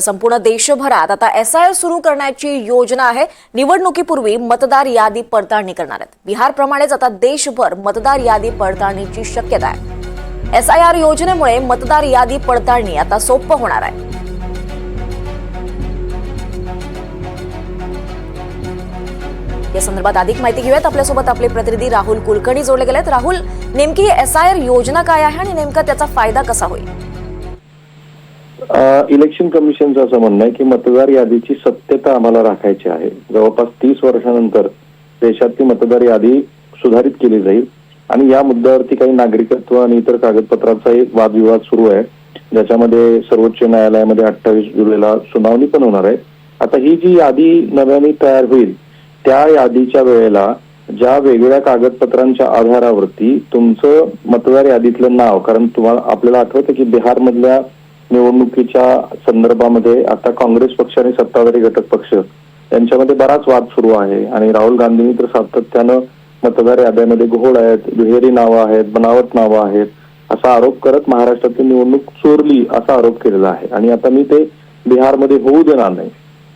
संपूर्ण देशभरात आता एस आय आर सुरू करण्याची योजना आहे. निवडणुकीपूर्वी मतदार यादी पडताळणी करणार आहेत. बिहारप्रमाणेच आता देशभर मतदार यादी पडताळणीची शक्यता आहे. एस आय आर योजनेमुळे मतदार यादी पडताळणी आता सोपं होणार आहे. या संदर्भात अधिक माहिती घेऊयात. आपल्यासोबत आपले प्रतिनिधी राहुल कुलकर्णी जोडले गेलेत. राहुल नेमकी एस आय आर योजना काय आहे आणि नेमका त्याचा फायदा कसा होईल? इलेक्शन कमिशनचं असं म्हणणं आहे की मतदार यादीची सत्यता आम्हाला राखायची आहे. जवळपास तीस वर्षानंतर देशातली मतदार यादी सुधारित केली जाईल आणि या मुद्द्यावरती काही नागरिकत्व आणि इतर कागदपत्रांचा एक वादविवाद सुरू आहे. ज्याच्यामध्ये सर्वोच्च न्यायालयामध्ये अठ्ठावीस जुलैला सुनावणी पण होणार आहे. आता ही जी यादी नव्याने तयार होईल त्या यादीच्या वेळेला ज्या वेगवेगळ्या कागदपत्रांच्या आधारावरती तुमचं मतदार यादीतलं नाव कारण तुम्हाला आपल्याला आठवतं की बिहारमधल्या निवडणुकीच्या संदर्भामध्ये आता काँग्रेस पक्ष आणि सत्ताधारी घटक पक्ष यांच्यामध्ये बराच वाद सुरू आहे. आणि राहुल गांधींनी तर सातत्यानं मतदार याद्यामध्ये घोळ आहेत दुहेरी नावं आहेत बनावट नावं आहेत असा आरोप करत महाराष्ट्रातली निवडणूक चोरली असा आरोप केलेला आहे. आणि आता मी ते बिहारमध्ये होऊ देणार नाही.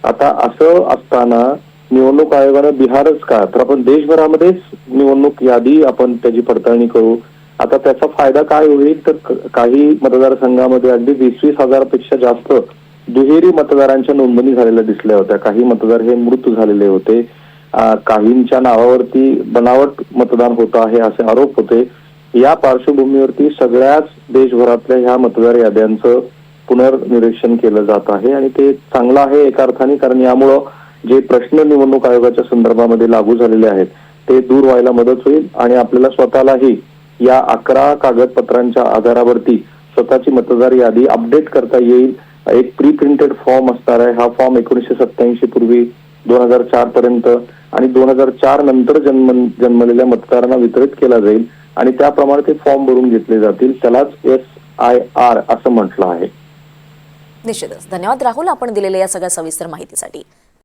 आता असं असताना निवडणूक आयोगानं बिहारच का? तर आपण देशभरामध्येच निवडणूक यादी आपण त्याची पडताळणी करू. आता त्याचा फायदा काय होईल तर काही मतदारसंघामध्ये अगदी वीस वीस हजारापेक्षा जास्त दुहेरी मतदारांच्या नोंदणी झालेल्या दिसल्या होत्या. काही मतदार हे मृत झालेले होते. काहींच्या नावावरती बनावट मतदान होत आहे असे आरोप होते. या पार्श्वभूमीवरती सगळ्याच देशभरातल्या ह्या मतदार याद्यांचं पुनर्निरीक्षण केलं जात आहे आणि ते चांगलं आहे एका अर्थाने कारण यामुळं जे प्रश्न निवडणूक आयोगाच्या संदर्भामध्ये लागू झालेले आहेत ते दूर व्हायला मदत होईल आणि आपल्याला स्वतःलाही या अकरा कागदपत्रांच्या आधारावरती स्वतःची मतदार यादी अपडेट करता येईल. एक प्री प्रिंटेड फॉर्म असणार आहे. हा फॉर्म एकोणीसशे सत्याऐंशी पूर्वी दोन हजार चार पर्यंत आणि दोन हजार चार नंतर जन्म जन्मलेल्या मतदारांना वितरित केला जाईल आणि त्याप्रमाणे ते फॉर्म भरून घेतले जातील. त्यालाच एस आय आर असं म्हटलं आहे. निश्चितच. धन्यवाद राहुल. आपण दिलेल्या या सगळ्या सविस्तर माहितीसाठी.